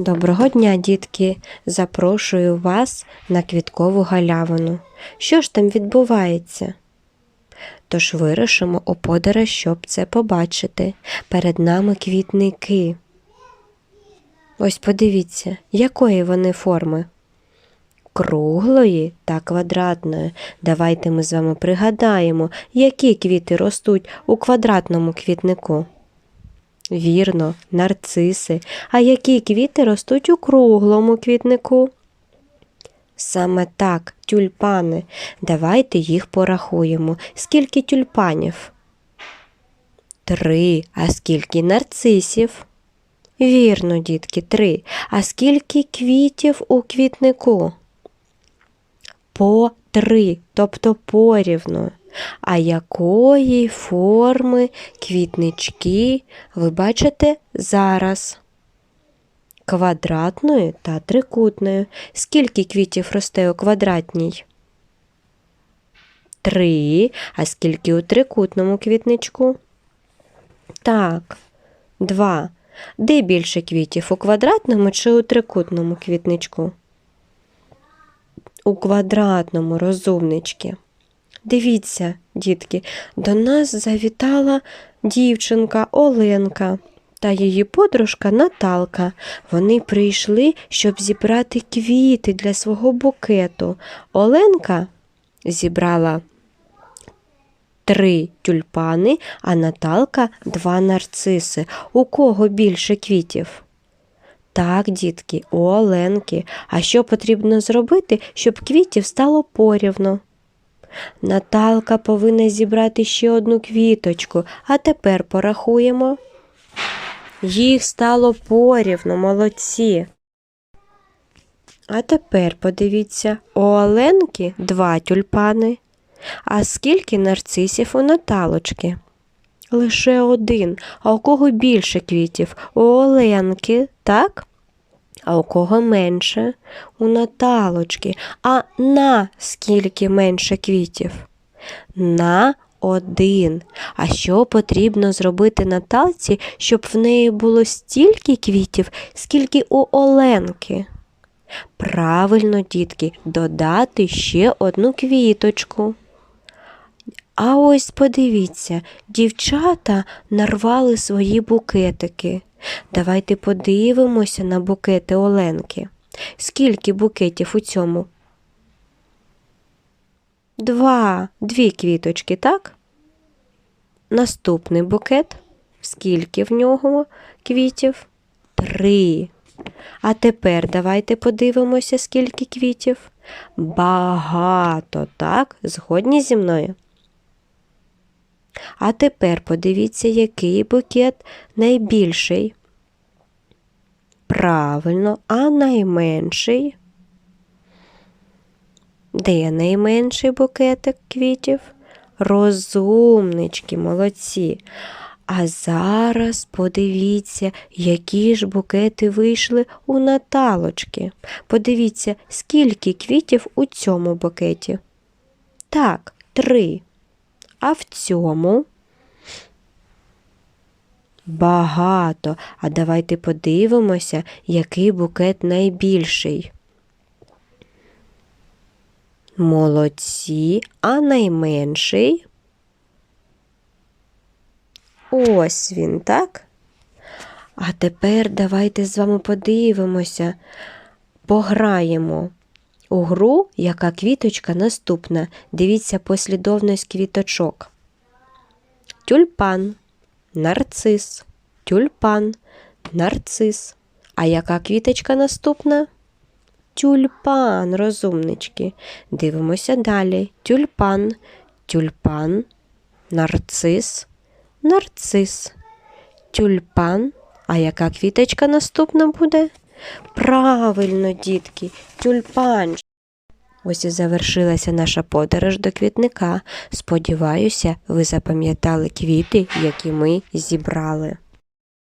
Доброго дня, дітки! Запрошую вас на квіткову галявину. Що ж там відбувається? Тож вирушимо у подорож, щоб це побачити. Перед нами квітники. Ось подивіться, якої вони форми? Круглої та квадратної. Давайте ми з вами пригадаємо, які квіти ростуть у квадратному квітнику. Вірно, нарциси. А які квіти ростуть у круглому квітнику? Саме так, тюльпани. Давайте їх порахуємо. Скільки тюльпанів? Три. А скільки нарцисів? Вірно, дітки, три. А скільки квітів у квітнику? По три, тобто порівну. А якої форми квітнички ви бачите зараз? Квадратної та трикутної. Скільки квітів росте у квадратній? Три. А скільки у трикутному квітничку? Так, два. Де більше квітів? У квадратному чи у трикутному квітничку? У квадратному розумнички. Дивіться, дітки, до нас завітала дівчинка Оленка та її подружка Наталка. Вони прийшли, щоб зібрати квіти для свого букету. Оленка зібрала три тюльпани, а Наталка два нарциси. У кого більше квітів? Так, дітки, у Оленки. А що потрібно зробити, щоб квітів стало порівно? Наталка повинна зібрати ще одну квіточку, а тепер порахуємо. Їх стало порівно, молодці. А тепер подивіться, у Оленки два тюльпани. А скільки нарцисів у Наталочки? Лише один. А у кого більше квітів? У Оленки, так? А у кого менше? У Наталочки. А на скільки менше квітів? На один. А що потрібно зробити Наталці, щоб в неї було стільки квітів, скільки у Оленки? Правильно, дітки, додати ще одну квіточку. А ось подивіться, дівчата нарвали свої букетики. Давайте подивимося на букети Оленки. Скільки букетів у цьому? Два, дві квіточки, так? Наступний букет. Скільки в нього квітів? Три. А тепер давайте подивимося, скільки квітів. Багато, так? Згодні зі мною? А тепер подивіться, який букет найбільший. Правильно, а найменший? Де найменший букетик квітів? Розумнички, молодці. А зараз подивіться, які ж букети вийшли у Наталочки. Подивіться, скільки квітів у цьому букеті. Так, три. А в цьому багато. А давайте подивимося, який букет найбільший. Молодці, а найменший. Ось він, так? А тепер давайте з вами подивимося, пограємо у гру, яка квіточка наступна. Дивіться послідовність квіточок. Тюльпан, нарцис, тюльпан, нарцис. А яка квіточка наступна? Тюльпан, розумнички. Дивимося далі. Тюльпан, тюльпан, нарцис, нарцис. Тюльпан. А яка квіточка наступна буде? Правильно, дітки, тюльпан. Ось і завершилася наша подорож до квітника. Сподіваюся, ви запам'ятали квіти, які ми зібрали.